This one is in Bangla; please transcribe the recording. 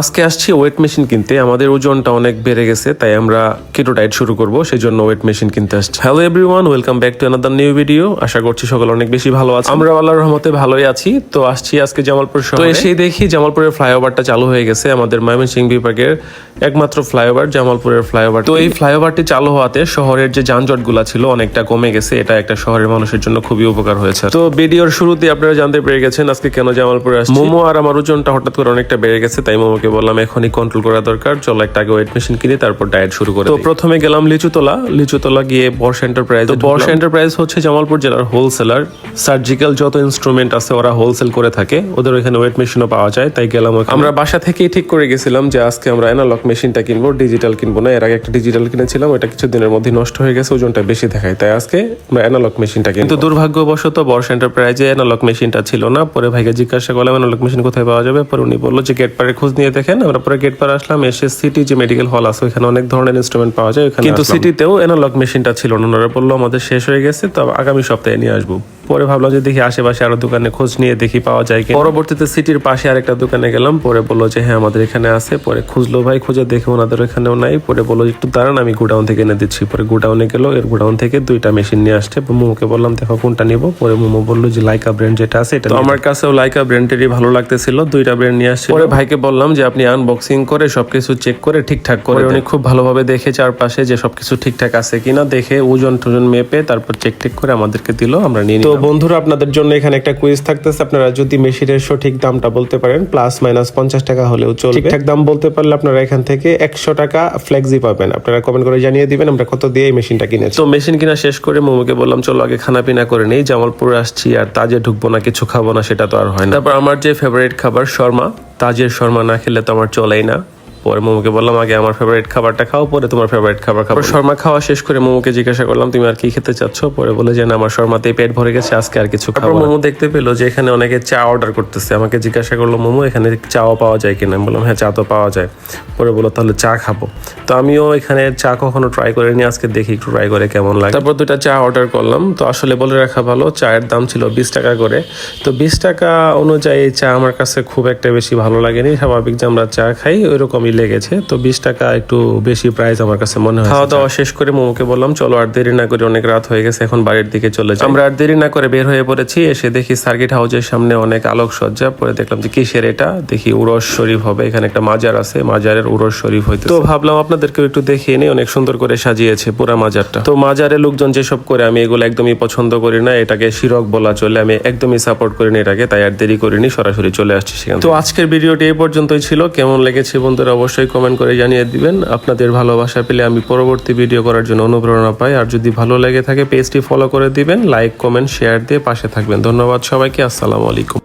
আজকে আসছি ওয়েট মেশিন কিনতে। আমাদের ওজনটা অনেক বেড়ে গেছে তাই আমরা কেটো ডায়েট শুরু করব সেই জন্য ওয়েট মেশিন কিনতে আসছি। Hello everyone welcome back to another new video আশা করছি সকল অনেক বেশি ভালো আছে আমরা আল্লাহর রহমতে ভালোই আছি। তো আসছি আজকে জামালপুর শহরে। তো এসেই দেখি জামালপুরের ফ্লাইওভারটা চালু হয়ে গেছে আমাদের ময়মনসিংহ বিভাগের একমাত্র ফ্লাইওভার জামালপুরের ফ্লাইওভার। তো এই ফ্লাইওভারটি চালু হওয়াতে শহরের যে যানজটগুলা ছিল অনেকটা কমে গেছে এটা একটা শহরের মানুষের জন্য খুবই উপকার হয়েছে। তো ভিডিওর শুরুতে আপনারা জানতে পেরে গেছেন আজকে কেন জামালপুরে আসছি। মোমো আর আমার ওজনটা হঠাৎ করে অনেকটা বেড়ে গেছে তাই মোমোকে বললাম এখনই কন্ট্রোল করা দরকার। চলো একটা আগে ওয়েট মেশিন কিনে তারপর ডায়েট শুরু করে তো প্রথমে গেলাম লিচুতলা। লিচুতলা গিয়ে বর্ষ এন্টারপ্রাইজ তো বর্ষ এন্টারপ্রাইজ হচ্ছে জামালপুর জেলার হোলসেলার সার্জিক্যাল যত ইনস্ট্রুমেন্ট আছে ওরা হোলসেল করে থাকে। ওদের ওখানে ওয়েট মেশিনও পাওয়া যায় তাই গেলাম আমরা বাসা থেকেই ঠিক করে গেছিলাম যে আজকে আমরা অ্যানালগ মেশিনটা কিনবো ডিজিটাল কিনবো না। এর আগে একটা ডিজিটাল কিনেছিলাম ওটা কিছুদিনের মধ্যে নষ্ট হয়ে গেছে ওজনটা বেশি দেখায়। তাই আজকে আমরা অ্যানালগ মেশিনটা কিন্তু দুর্ভাগ্যবশত বর্ষ এন্টারপ্রাইজে অ্যানালগ মেশিনটা ছিল না। পরে ভাইকে জিজ্ঞাসা করলাম অ্যানালগ মেশিন কোথায় পাওয়া যাবে? পরে উনি বলল যে গেট পারে খোঁজ নিয়ে দেখেন আমরা পরে গেট পার আসলাম এসে সিটি যে মেডিকেল হল আছে ওখানে অনেক ধরনের ইনস্ট্রুমেন্ট পাওয়া যায় ওখানে কিন্তু সিটিতেও এনালগ মেশিনটা ছিল না। ওনারা বলল আমাদের শেষ হয়ে গেছে তো আগামী সপ্তাহে নিয়ে আসব। পরে ভাবলাম যে দেখি আশেপাশে আরও দোকানে খোঁজ নিয়ে দেখি পাওয়া যায় কি পরবর্তীতে সিটির পাশে আরেকটা দোকানে গেলাম পরে বলল যে হ্যাঁ আমাদের এখানে আছে। পরে খুঁজলো ভাই খুঁজে দেখে ওনাদের এখানেও নাই। পরে বলল একটু দাঁড়ান আমি গোডাউন থেকে এনে দিচ্ছি। পরে গোডাউনে গেলো এর গোডাউন থেকে দুইটা মেশিন নিয়ে আসছে। মোমোকে বললাম দেখো কোনটা নিবো? পরে মোমো বলল যে লাইকা ব্র্যান্ড যেটা আছে এটা আমার কাছেও লাইকা ব্র্যান্ডেরই ভালো লাগতেছিল দুইটা ব্র্যান্ড নিয়ে আসছে পরে ভাইকে বললাম যে আপনি আনবক্সিং করে সবকিছু চেক করে ঠিকঠাক করে উনি খুব ভালোভাবে দেখে চারপাশে যে সবকিছু ঠিকঠাক আছে কিনা দেখে ওজন টোজন মেপে তারপর চেক টেক করে আমাদেরকে দিল আমরা নিয়ে তো বন্ধুরা আপনাদের জন্য এখানে একটা কুইজ থাকতেছে। আপনারা যদি মেশিনের সঠিক দামটা বলতে পারেন প্লাস মাইনাস পঞ্চাশ টাকা হলেও চলবে। ঠিকঠাক দাম বলতে পারলে আপনারা এখান থেকে একশো টাকা ফ্লেক্সি পাবেন। আপনারা কমেন্ট করে জানিয়ে দিবেন আমরা কত দিয়ে এই মেশিনটা কিনেছি। তো মেশিন কিনা শেষ করে মোমোকে বললাম চলো আগে খানা পিনা করে নেই জামালপুরে আসছি আর তাজে ঢুকবো না কিছু খাব না সেটা তো আর হয় না। তারপর আমার যে ফেভারিট খাবার শর্মা তাজের শর্মা না খেলে তো আমার চলেই না। পরে মোমোকে বললাম আগে আমার ফেভারিট খাবারটা খাও পরে তোমার ফেভারিট খাবার খাব। শর্মা খাওয়া শেষ করে মোমোকে জিজ্ঞাসা করলাম তুমি আর কি খেতে চাচ্ছ? পরে বলে যে না আমার শর্মাতেই পেট ভরে গেছে আজকে আর কিছু খাব মোমো দেখতে পেল যে এখানে অনেকে চা অর্ডার করতেছে। আমাকে জিজ্ঞাসা করল মোমো এখানে চাও পাওয়া যায় কিনা? আমি বললাম হ্যাঁ চা তো পাওয়া যায়। পরে বলল তাহলে চা খাব। তো আমিও এখানে চা কখনো ট্রাই করিনি আজকে দেখি একটু ট্রাই করে কেমন লাগে। তারপর দুটা চা অর্ডার করলাম। তো আসলে বলে রাখা ভালো চায়ের দাম ছিল বিশ টাকা করে। তো বিশ টাকা অনুযায়ী চা আমার কাছে খুব একটা বেশি ভালো লাগেনি। স্বাভাবিক যে আমরা চা খাই ওই রকমই লেগেছে তো বিশ টাকা একটু বেশি প্রাইস আমার কাছে মনে হয় খাওয়া দাওয়া শেষ করে মোমোকে বললাম চলো আর দেরি না করে অনেক রাত হয়ে গেছে এখন বাড়ির দিকে চলে যাই। আমরা আর দেরি না করে বের হয়ে পড়েছি এসে দেখি সার্কিট হাউসের সামনে অনেক আলোকসজ্জা পরে দেখলাম যে কিসের এটা দেখি উরস শরীফ হবে এখানে একটা মাজার আছে মাজারের উরস শরীফ হইতে তো ভাবলাম আপনাদেরকে একটু দেখিয়ে নিই অনেক সুন্দর করে সাজিয়েছে পুরা মাজারটা। তো মাজারে লোকজন যেসব করে আমি এগুলো একদমই পছন্দ করি না এটাকে শিরক বলা চলে আমি একদমই সাপোর্ট করিনি এটাকে তাই আর দেরি করিনি সরাসরি চলে আসছি সেখানে তো আজকের ভিডিওটি এই পর্যন্তই ছিল কেমন লেগেছে বন্ধুরা অবশ্যই কমেন্ট করে জানিয়ে দিবেন। আপনাদের ভালোবাসা পেলে আমি পরবর্তী ভিডিও করার জন্য অনুপ্রেরণা পাই। আর যদি ভালো লেগে থাকে পেজটি ফলো করে দিবেন লাইক কমেন্ট শেয়ার দিয়ে পাশে থাকবেন। ধন্যবাদ সবাইকে, আসসালামু আলাইকুম।